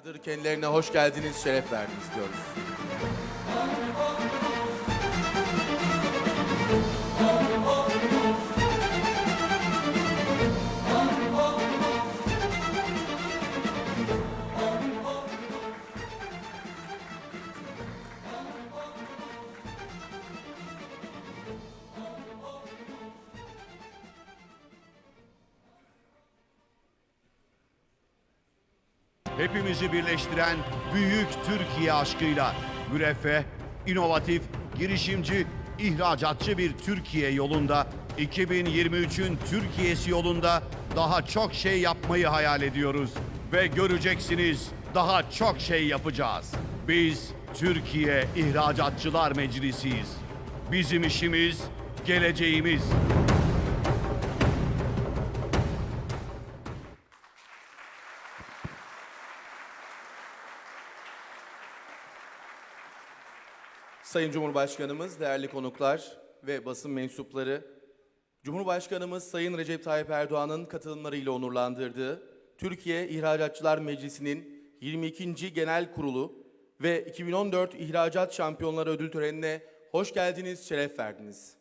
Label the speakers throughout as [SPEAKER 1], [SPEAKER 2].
[SPEAKER 1] Vardır kendilerine hoş geldiniz, şeref verdiniz diyoruz.
[SPEAKER 2] Hepimizi birleştiren büyük Türkiye aşkıyla müreffeh, inovatif, girişimci, ihracatçı bir Türkiye yolunda 2023'ün Türkiye'si yolunda daha çok şey yapmayı hayal ediyoruz ve göreceksiniz daha çok şey yapacağız. Biz Türkiye İhracatçılar Meclisiyiz. Bizim işimiz geleceğimiz.
[SPEAKER 1] Sayın Cumhurbaşkanımız, değerli konuklar ve basın mensupları, Cumhurbaşkanımız Sayın Recep Tayyip Erdoğan'ın katılımlarıyla onurlandırdığı Türkiye İhracatçılar Meclisi'nin 22. Genel Kurulu ve 2014 İhracat Şampiyonları Ödül Töreni'ne hoş geldiniz, şeref verdiniz.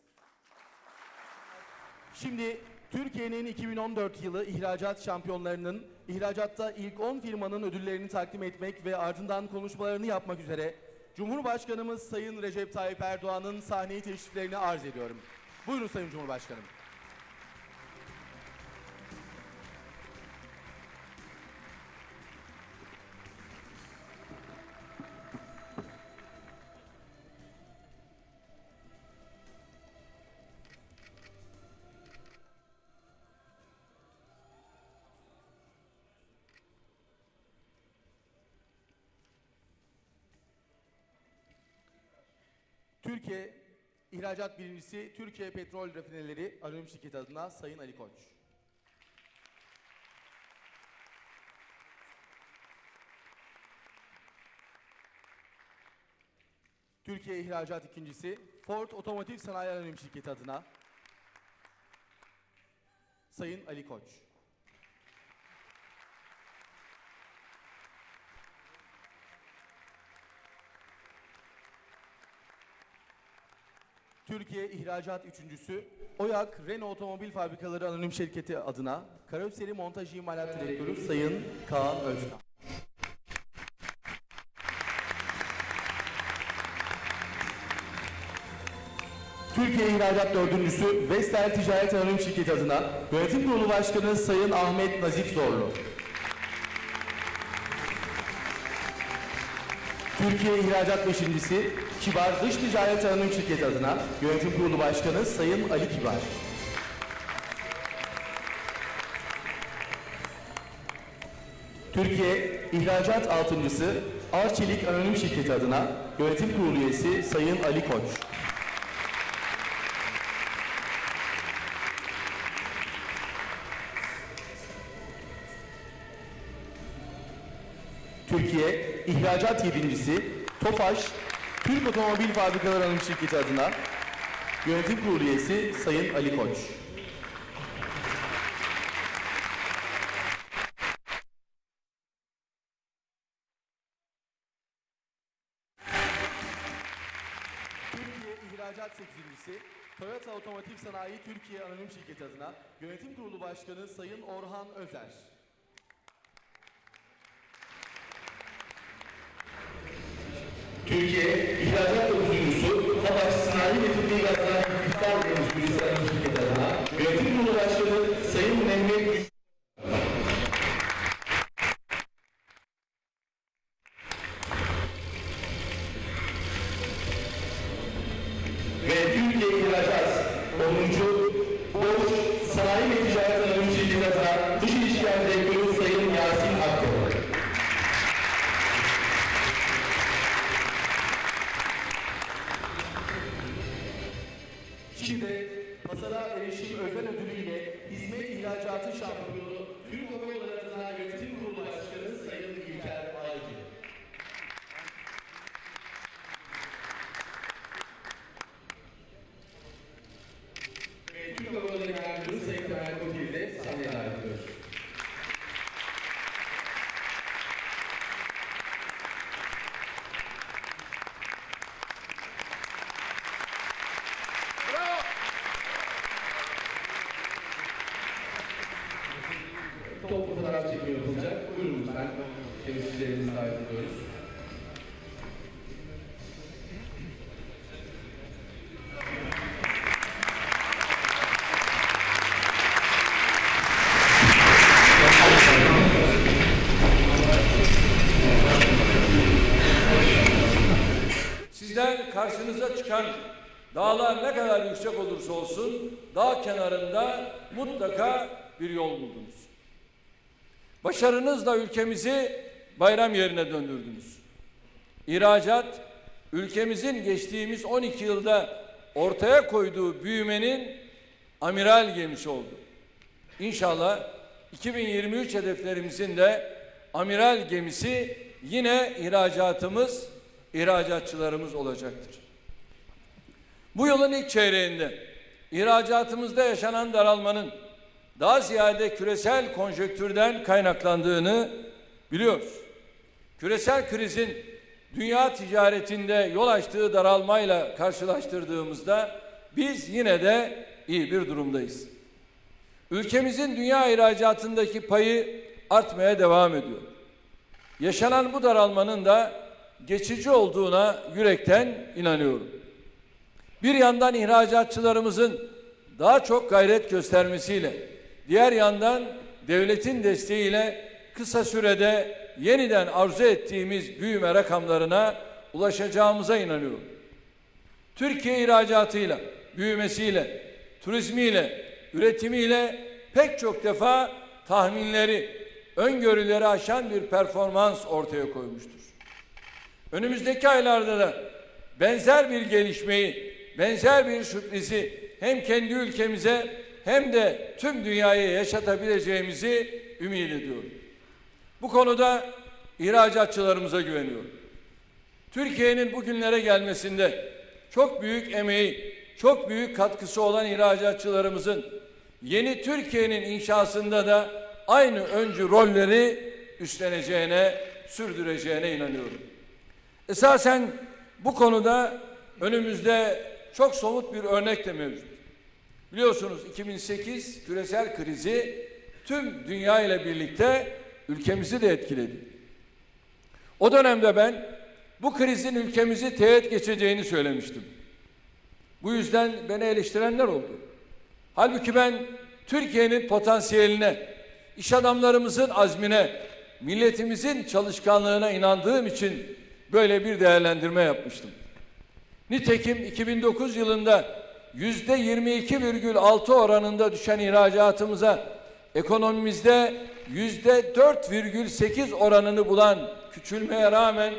[SPEAKER 1] Şimdi Türkiye'nin 2014 yılı ihracat şampiyonlarının ihracatta ilk 10 firmanın ödüllerini takdim etmek ve ardından konuşmalarını yapmak üzere Cumhurbaşkanımız Sayın Recep Tayyip Erdoğan'ın sahneyi teşriflerini arz ediyorum. Buyurun Sayın Cumhurbaşkanım. Türkiye İhracat Birincisi Türkiye Petrol Rafineleri Anonim Şirketi adına Sayın Ali Koç. Türkiye İhracat ikincisi Ford Otomotiv Sanayi Anonim Şirketi adına Sayın Ali Koç. Türkiye İhracat Üçüncüsü OYAK Renault Otomobil Fabrikaları Anonim Şirketi adına Karoseri Montaj İmalat Direktörü Sayın Kaan Özkan. Türkiye İhracat Dördüncüsü Vestel Ticaret Anonim Şirketi adına Yönetim Kurulu Başkanı Sayın Ahmet Nazif Zorlu. Türkiye İhracat Beşincisi Kibar Dış Ticaret Anonim Şirketi adına Yönetim Kurulu Başkanı Sayın Ali Kibar. Türkiye İhracat Altıncısı Arçelik Anonim Şirketi adına Yönetim Kurulu Üyesi Sayın Ali Koç. Türkiye İhracat Yedincisi Tofaş Türk Otomobil Fabrikaları Anonim Şirketi adına Yönetim Kurulu Üyesi Sayın Ali Koç. Türkiye İhracat Sekizincisi Toyota Otomotiv Sanayi Türkiye Anonim Şirketi adına Yönetim Kurulu Başkanı Sayın Orhan Özer.
[SPEAKER 3] Türkiye İhracat Ödülcüsü Tabaş Sanayi ve Tıbbi Gazlar İftar Endüstrisi Anonim Şirketi adına Yönetim Kurulu Başkanı Sayın Mehmet ve Türkiye İhracat 10. Boş Sanayi ve Ticaret Anonim Şirketi adına Dış İlişkiler Direktörü Sayın Yasin Akdemir.
[SPEAKER 1] Şimdi pazara erişim özel ödülüyle hizmet ihracatı şampiyonu Türk Hava Yolları adına yönetim kurulu başkanı Sayın İlker Aycı. Ve
[SPEAKER 3] fotoğraf çekimi yapılacak. Buyurun lütfen. Temsilcilerimizi davet ediyoruz.
[SPEAKER 4] Karşınıza çıkan dağlar ne kadar yüksek olursa olsun dağ kenarında mutlaka bir yol buldunuz. Başarınızla ülkemizi bayram yerine döndürdünüz. İhracat ülkemizin geçtiğimiz 12 yılda ortaya koyduğu büyümenin amiral gemisi oldu. İnşallah 2023 hedeflerimizin de amiral gemisi yine ihracatımız, ihracatçılarımız olacaktır. Bu yılın ilk çeyreğinde ihracatımızda yaşanan daralmanın daha ziyade küresel konjöktürden kaynaklandığını biliyoruz. Küresel krizin dünya ticaretinde yol açtığı daralmayla karşılaştırdığımızda biz yine de iyi bir durumdayız. Ülkemizin dünya ihracatındaki payı artmaya devam ediyor. Yaşanan bu daralmanın da geçici olduğuna yürekten inanıyorum. Bir yandan ihracatçılarımızın daha çok gayret göstermesiyle, diğer yandan devletin desteğiyle kısa sürede yeniden arzu ettiğimiz büyüme rakamlarına ulaşacağımıza inanıyorum. Türkiye ihracatıyla, büyümesiyle, turizmiyle, üretimiyle pek çok defa tahminleri, öngörüleri aşan bir performans ortaya koymuştur. Önümüzdeki aylarda da benzer bir gelişmeyi, benzer bir sürprizi hem kendi ülkemize hem de tüm dünyaya yaşatabileceğimizi ümit ediyorum. Bu konuda ihracatçılarımıza güveniyorum. Türkiye'nin bugünlere gelmesinde çok büyük emeği, çok büyük katkısı olan ihracatçılarımızın yeni Türkiye'nin inşasında da aynı öncü rolleri üstleneceğine, sürdüreceğine inanıyorum. Esasen bu konuda önümüzde çok somut bir örnek de mevcut. Biliyorsunuz 2008 küresel krizi tüm dünya ile birlikte ülkemizi de etkiledi. O dönemde ben bu krizin ülkemizi teğet geçeceğini söylemiştim. Bu yüzden beni eleştirenler oldu. Halbuki ben Türkiye'nin potansiyeline, iş adamlarımızın azmine, milletimizin çalışkanlığına inandığım için böyle bir değerlendirme yapmıştım. Nitekim 2009 yılında yüzde 22,6 oranında düşen ihracatımıza ekonomimizde yüzde 4,8 oranını bulan küçülmeye rağmen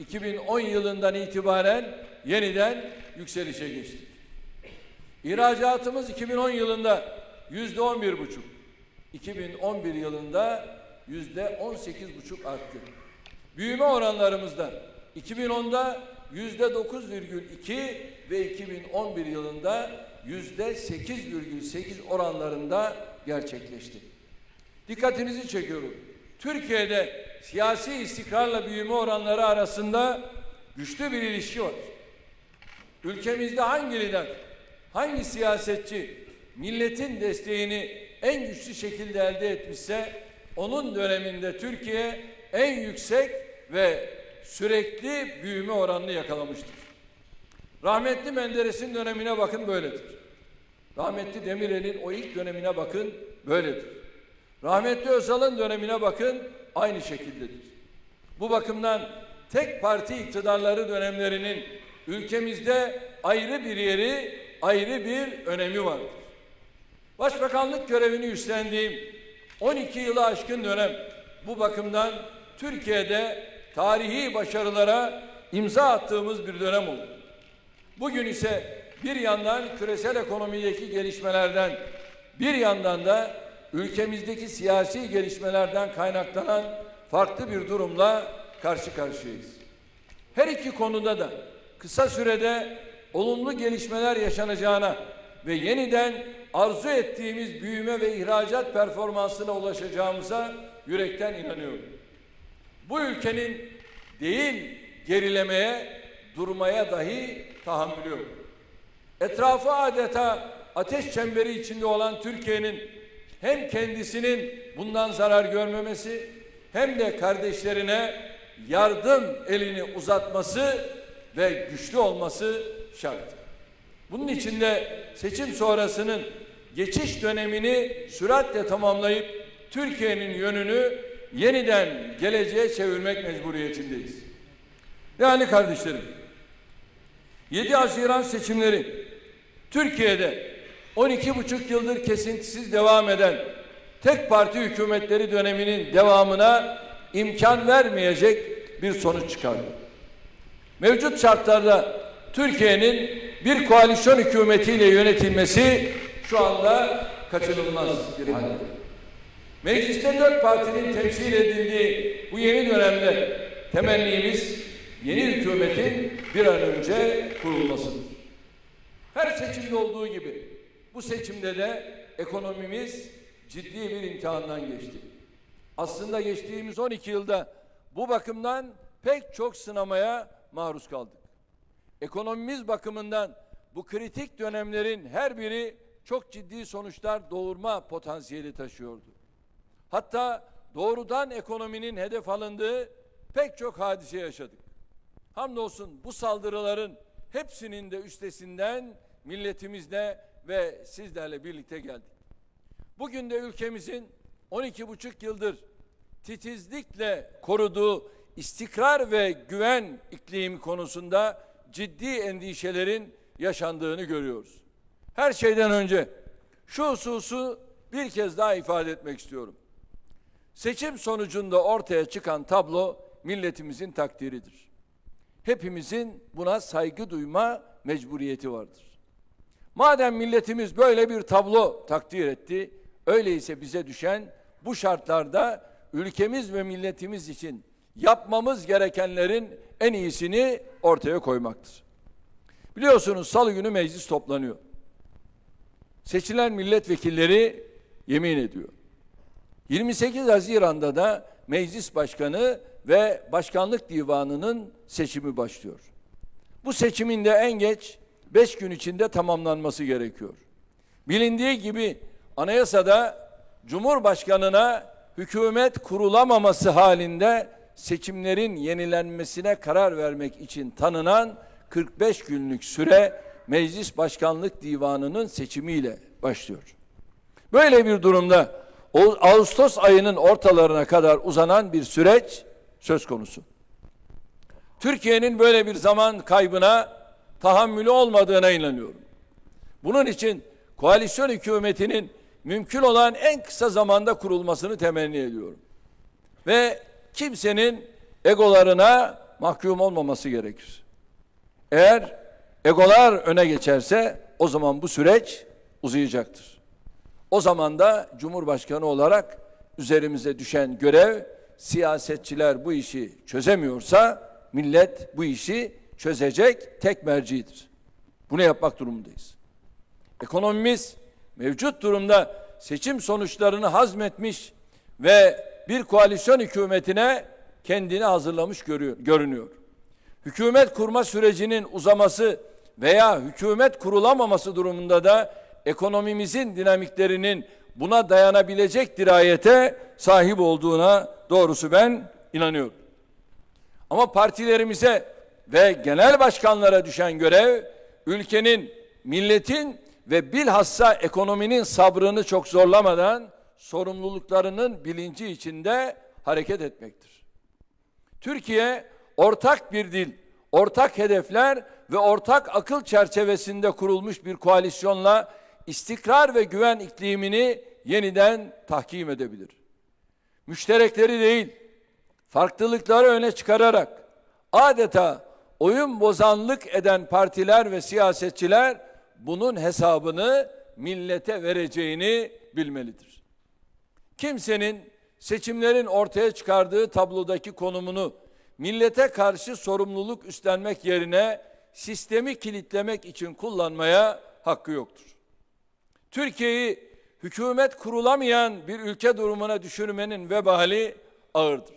[SPEAKER 4] 2010 yılından itibaren yeniden yükselişe geçtik. İhracatımız 2010 yılında yüzde 11 buçuk, 2011 yılında yüzde 18 buçuk arttı. Büyüme oranlarımızda 2010'da yüzde 9,2 ve 2011 yılında yüzde 8,8 oranlarında gerçekleşti. Dikkatinizi çekiyorum. Türkiye'de siyasi istikrarla büyüme oranları arasında güçlü bir ilişki var. Ülkemizde hangi lider, hangi siyasetçi milletin desteğini en güçlü şekilde elde etmişse onun döneminde Türkiye en yüksek ve sürekli büyüme oranını yakalamıştır. Rahmetli Menderes'in dönemine bakın böyledir. Rahmetli Demirel'in o ilk dönemine bakın böyledir. Rahmetli Özal'ın dönemine bakın aynı şekildedir. Bu bakımdan tek parti iktidarları dönemlerinin ülkemizde ayrı bir yeri, ayrı bir önemi vardır. Başbakanlık görevini üstlendiğim 12 yılı aşkın dönem bu bakımdan Türkiye'de tarihi başarılara imza attığımız bir dönem oldu. Bugün ise bir yandan küresel ekonomideki gelişmelerden, bir yandan da ülkemizdeki siyasi gelişmelerden kaynaklanan farklı bir durumla karşı karşıyayız. Her iki konuda da kısa sürede olumlu gelişmeler yaşanacağına ve yeniden arzu ettiğimiz büyüme ve ihracat performansına ulaşacağımıza yürekten inanıyorum. Bu ülkenin değil gerilemeye, durmaya dahi tahammülü yok. Etrafı adeta ateş çemberi içinde olan Türkiye'nin hem kendisinin bundan zarar görmemesi hem de kardeşlerine yardım elini uzatması ve güçlü olması şart. Bunun için de seçim sonrasının geçiş dönemini süratle tamamlayıp Türkiye'nin yönünü yeniden geleceğe çevirmek mecburiyetindeyiz. Değerli kardeşlerim, 7 Haziran seçimleri Türkiye'de 12,5 yıldır kesintisiz devam eden tek parti hükümetleri döneminin devamına imkan vermeyecek bir sonuç çıkardı. Mevcut şartlarda Türkiye'nin bir koalisyon hükümetiyle yönetilmesi şu anda kaçınılmaz bir hal. Mecliste dört partinin temsil edildiği bu yeni dönemde temennimiz yeni hükümetin bir an önce kurulmasıdır. Her seçimde olduğu gibi bu seçimde de ekonomimiz ciddi bir imtihandan geçti. Aslında geçtiğimiz 12 yılda bu bakımdan pek çok sınamaya maruz kaldık. Ekonomimiz bakımından bu kritik dönemlerin her biri çok ciddi sonuçlar doğurma potansiyeli taşıyordu. Hatta doğrudan ekonominin hedef alındığı pek çok hadise yaşadık. Hamdolsun bu saldırıların hepsinin de üstesinden milletimizle ve sizlerle birlikte geldik. Bugün de ülkemizin 12,5 yıldır titizlikle koruduğu istikrar ve güven iklimi konusunda ciddi endişelerin yaşandığını görüyoruz. Her şeyden önce şu hususu bir kez daha ifade etmek istiyorum. Seçim sonucunda ortaya çıkan tablo milletimizin takdiridir. Hepimizin buna saygı duyma mecburiyeti vardır. Madem milletimiz böyle bir tablo takdir etti, öyleyse bize düşen bu şartlarda ülkemiz ve milletimiz için yapmamız gerekenlerin en iyisini ortaya koymaktır. Biliyorsunuz salı günü meclis toplanıyor. Seçilen milletvekilleri yemin ediyor. 28 Haziran'da da meclis başkanı ve başkanlık divanının seçimi başlıyor. Bu seçimin de en geç 5 gün içinde tamamlanması gerekiyor. Bilindiği gibi anayasada Cumhurbaşkanına hükümet kurulamaması halinde seçimlerin yenilenmesine karar vermek için tanınan 45 günlük süre Meclis Başkanlık Divanı'nın seçimiyle başlıyor. Böyle bir durumda Ağustos ayının ortalarına kadar uzanan bir süreç söz konusu. Türkiye'nin böyle bir zaman kaybına tahammülü olmadığına inanıyorum. Bunun için koalisyon hükümetinin mümkün olan en kısa zamanda kurulmasını temenni ediyorum. Ve kimsenin egolarına mahkum olmaması gerekir. Eğer egolar öne geçerse o zaman bu süreç uzayacaktır. O zaman da Cumhurbaşkanı olarak üzerimize düşen görev siyasetçiler bu işi çözemiyorsa millet bu işi çözecek tek mercidir. Bunu yapmak durumundayız. Ekonomimiz mevcut durumda seçim sonuçlarını hazmetmiş ve bir koalisyon hükümetine kendini hazırlamış görüyor, görünüyor. Hükümet kurma sürecinin uzaması veya hükümet kurulamaması durumunda da ekonomimizin dinamiklerinin buna dayanabilecek dirayete sahip olduğuna doğrusu ben inanıyorum. Ama partilerimize ve genel başkanlara düşen görev ülkenin, milletin ve bilhassa ekonominin sabrını çok zorlamadan sorumluluklarının bilinci içinde hareket etmektir. Türkiye ortak bir dil, ortak hedefler ve ortak akıl çerçevesinde kurulmuş bir koalisyonla istikrar ve güven iklimini yeniden tahkim edebilir. Müşterekleri değil, farklılıkları öne çıkararak adeta oyun bozanlık eden partiler ve siyasetçiler bunun hesabını millete vereceğini bilmelidir. Kimsenin seçimlerin ortaya çıkardığı tablodaki konumunu millete karşı sorumluluk üstlenmek yerine sistemi kilitlemek için kullanmaya hakkı yoktur. Türkiye'yi hükümet kurulamayan bir ülke durumuna düşürmenin vebali ağırdır.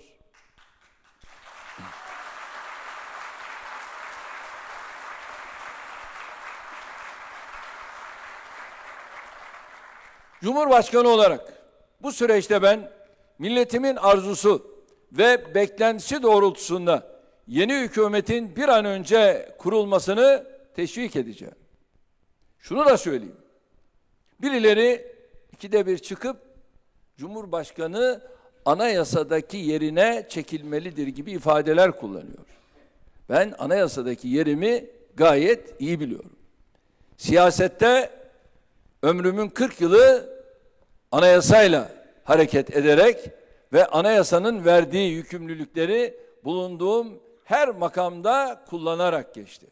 [SPEAKER 4] Cumhurbaşkanı olarak Bu süreçte ben milletimin arzusu ve beklentisi doğrultusunda yeni hükümetin bir an önce kurulmasını teşvik edeceğim. Şunu da söyleyeyim. Birileri ikide bir çıkıp Cumhurbaşkanı anayasadaki yerine çekilmelidir gibi ifadeler kullanıyor. Ben anayasadaki yerimi gayet iyi biliyorum. Siyasette ömrümün 40 yılı anayasayla hareket ederek ve anayasanın verdiği yükümlülükleri bulunduğum her makamda kullanarak geçti.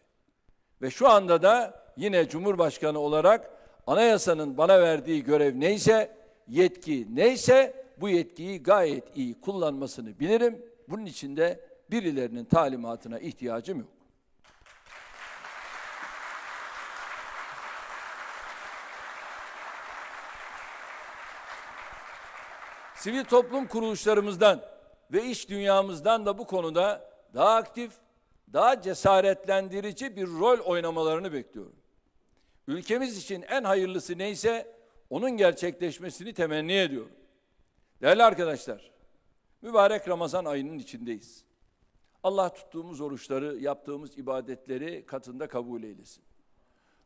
[SPEAKER 4] Ve şu anda da yine Cumhurbaşkanı olarak anayasanın bana verdiği görev neyse, yetki neyse bu yetkiyi gayet iyi kullanmasını bilirim. Bunun için de birilerinin talimatına ihtiyacım yok. Sivil toplum kuruluşlarımızdan ve iş dünyamızdan da bu konuda daha aktif, daha cesaretlendirici bir rol oynamalarını bekliyorum. Ülkemiz için en hayırlısı neyse onun gerçekleşmesini temenni ediyorum. Değerli arkadaşlar, mübarek Ramazan ayının içindeyiz. Allah tuttuğumuz oruçları, yaptığımız ibadetleri katında kabul eylesin.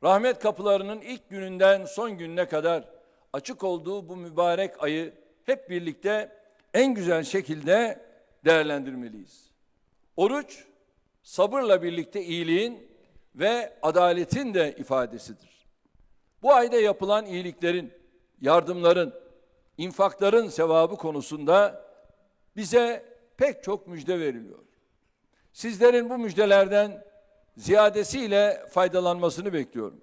[SPEAKER 4] Rahmet kapılarının ilk gününden son gününe kadar açık olduğu bu mübarek ayı hep birlikte en güzel şekilde değerlendirmeliyiz. Oruç sabırla birlikte iyiliğin ve adaletin de ifadesidir. Bu ayda yapılan iyiliklerin, yardımların, infakların sevabı konusunda bize pek çok müjde veriliyor. Sizlerin bu müjdelerden ziyadesiyle faydalanmasını bekliyorum.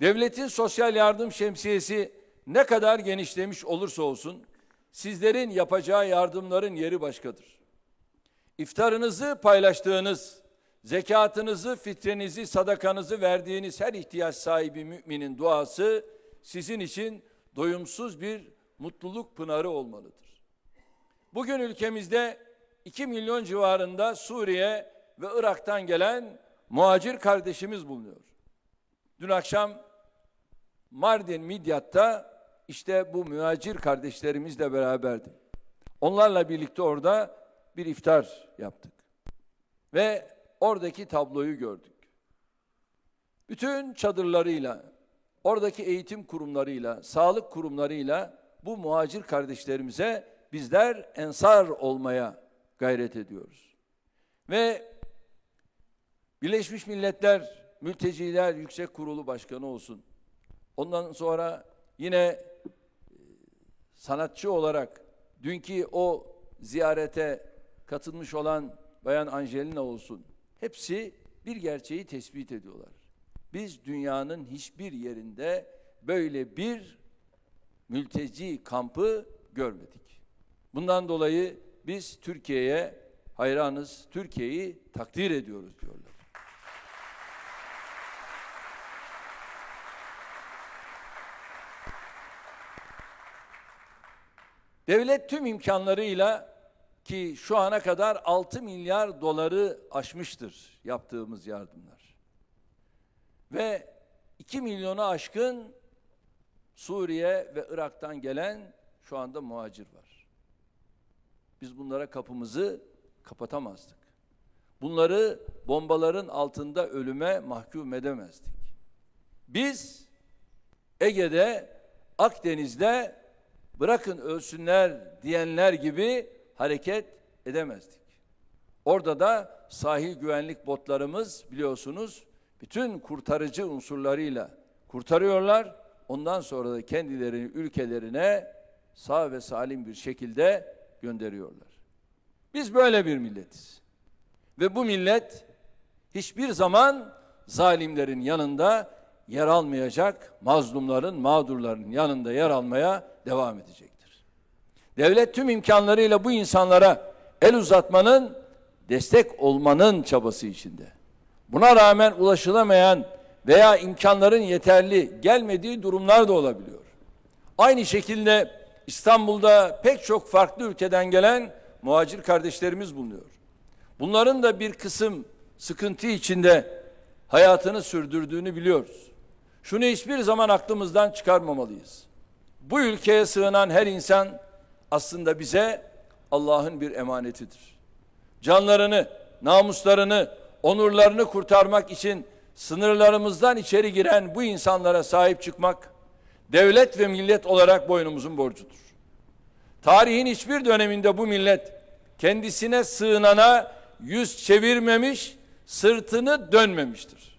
[SPEAKER 4] Devletin sosyal yardım şemsiyesi ne kadar genişlemiş olursa olsun sizlerin yapacağı yardımların yeri başkadır. İftarınızı paylaştığınız, zekatınızı, fitrenizi, sadakanızı verdiğiniz her ihtiyaç sahibi müminin duası sizin için doyumsuz bir mutluluk pınarı olmalıdır. Bugün ülkemizde 2 milyon civarında Suriye ve Irak'tan gelen muhacir kardeşimiz bulunuyor. Dün akşam Mardin Midyat'ta işte bu muhacir kardeşlerimizle beraberdim. Onlarla birlikte orada bir iftar yaptık. Ve oradaki tabloyu gördük. Bütün çadırlarıyla, oradaki eğitim kurumlarıyla, sağlık kurumlarıyla bu muhacir kardeşlerimize bizler ensar olmaya gayret ediyoruz. Ve Birleşmiş Milletler Mülteciler Yüksek Kurulu Başkanı olsun. Ondan sonra yine e, sanatçı olarak dünkü o ziyarete katılmış olan Bayan Angelina olsun. Hepsi bir gerçeği tespit ediyorlar. Biz dünyanın hiçbir yerinde böyle bir mülteci kampı görmedik. Bundan dolayı biz Türkiye'ye hayranız, Türkiye'yi takdir ediyoruz diyorlar. Devlet tüm imkanlarıyla ki şu ana kadar 6 milyar doları aşmıştır yaptığımız yardımlar. Ve 2 milyonu aşkın Suriye ve Irak'tan gelen şu anda muhacir var. Biz bunlara kapımızı kapatamazdık. Bunları bombaların altında ölüme mahkum edemezdik. Biz Ege'de, Akdeniz'de bırakın ölsünler diyenler gibi hareket edemezdik. Orada da sahil güvenlik botlarımız biliyorsunuz bütün kurtarıcı unsurlarıyla kurtarıyorlar. Ondan sonra da kendilerini ülkelerine sağ ve salim bir şekilde gönderiyorlar. Biz böyle bir milletiz. Ve bu millet hiçbir zaman zalimlerin yanında yer almayacak, mazlumların, mağdurların yanında yer almaya devam edecektir. Devlet tüm imkanlarıyla bu insanlara el uzatmanın, destek olmanın çabası içinde. Buna rağmen ulaşılamayan veya imkanların yeterli gelmediği durumlar da olabiliyor. Aynı şekilde İstanbul'da pek çok farklı ülkeden gelen muhacir kardeşlerimiz bulunuyor. Bunların da bir kısım sıkıntı içinde hayatını sürdürdüğünü biliyoruz. Şunu hiçbir zaman aklımızdan çıkarmamalıyız. Bu ülkeye sığınan her insan aslında bize Allah'ın bir emanetidir. Canlarını, namuslarını, onurlarını kurtarmak için sınırlarımızdan içeri giren bu insanlara sahip çıkmak devlet ve millet olarak boynumuzun borcudur. Tarihin hiçbir döneminde bu millet kendisine sığınana yüz çevirmemiş, sırtını dönmemiştir.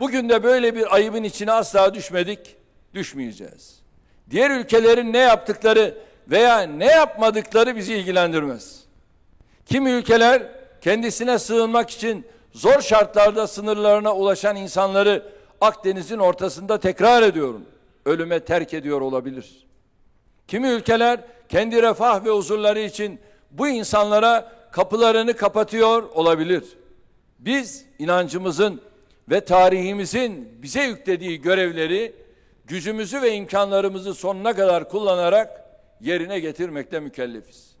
[SPEAKER 4] Bugün de böyle bir ayıbın içine asla düşmedik, düşmeyeceğiz. Diğer ülkelerin ne yaptıkları veya ne yapmadıkları bizi ilgilendirmez. Kimi ülkeler kendisine sığınmak için zor şartlarda sınırlarına ulaşan insanları Akdeniz'in ortasında tekrar ediyorum. Ölüme terk ediyor olabilir. Kimi ülkeler kendi refah ve huzurları için bu insanlara kapılarını kapatıyor olabilir. Biz inancımızın ve tarihimizin bize yüklediği görevleri gücümüzü ve imkanlarımızı sonuna kadar kullanarak yerine getirmekle mükellefiz.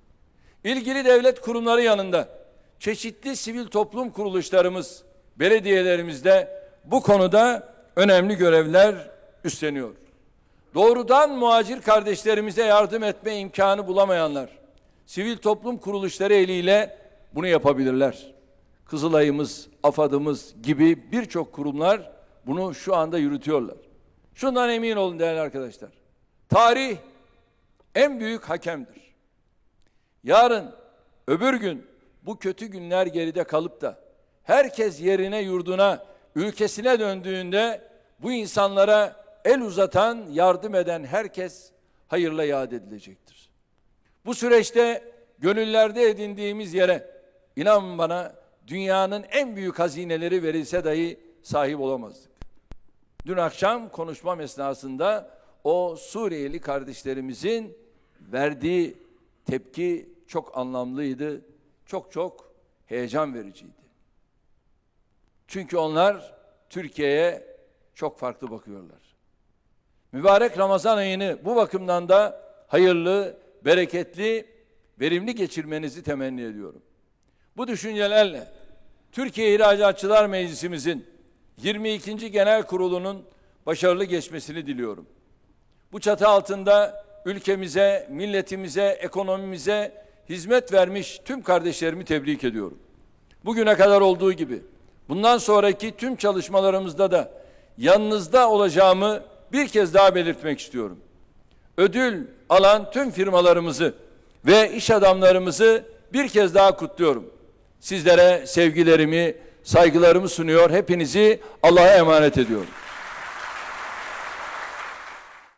[SPEAKER 4] İlgili devlet kurumları yanında çeşitli sivil toplum kuruluşlarımız, belediyelerimizde bu konuda önemli görevler üstleniyor. Doğrudan muhacir kardeşlerimize yardım etme imkanı bulamayanlar, sivil toplum kuruluşları eliyle bunu yapabilirler. Kızılay'ımız, AFAD'ımız gibi birçok kurumlar bunu şu anda yürütüyorlar. Şundan emin olun değerli arkadaşlar. Tarih en büyük hakemdir. Yarın, öbür gün bu kötü günler geride kalıp da herkes yerine, yurduna, ülkesine döndüğünde bu insanlara el uzatan, yardım eden herkes hayırla yad edilecektir. Bu süreçte gönüllerde edindiğimiz yere inan bana dünyanın en büyük hazineleri verilse dahi sahip olamazdık. Dün akşam konuşmam esnasında o Suriyeli kardeşlerimizin verdiği tepki çok anlamlıydı. Çok çok heyecan vericiydi. Çünkü onlar Türkiye'ye çok farklı bakıyorlar. Mübarek Ramazan ayını bu bakımdan da hayırlı, bereketli, verimli geçirmenizi temenni ediyorum. Bu düşüncelerle Türkiye İhracatçılar Meclisimizin 22. Genel Kurulu'nun başarılı geçmesini diliyorum. Bu çatı altında ülkemize, milletimize, ekonomimize hizmet vermiş tüm kardeşlerimi tebrik ediyorum. Bugüne kadar olduğu gibi bundan sonraki tüm çalışmalarımızda da yanınızda olacağımı bir kez daha belirtmek istiyorum. Ödül alan tüm firmalarımızı ve iş adamlarımızı bir kez daha kutluyorum. Sizlere sevgilerimi, saygılarımı sunuyor. Hepinizi Allah'a emanet ediyorum.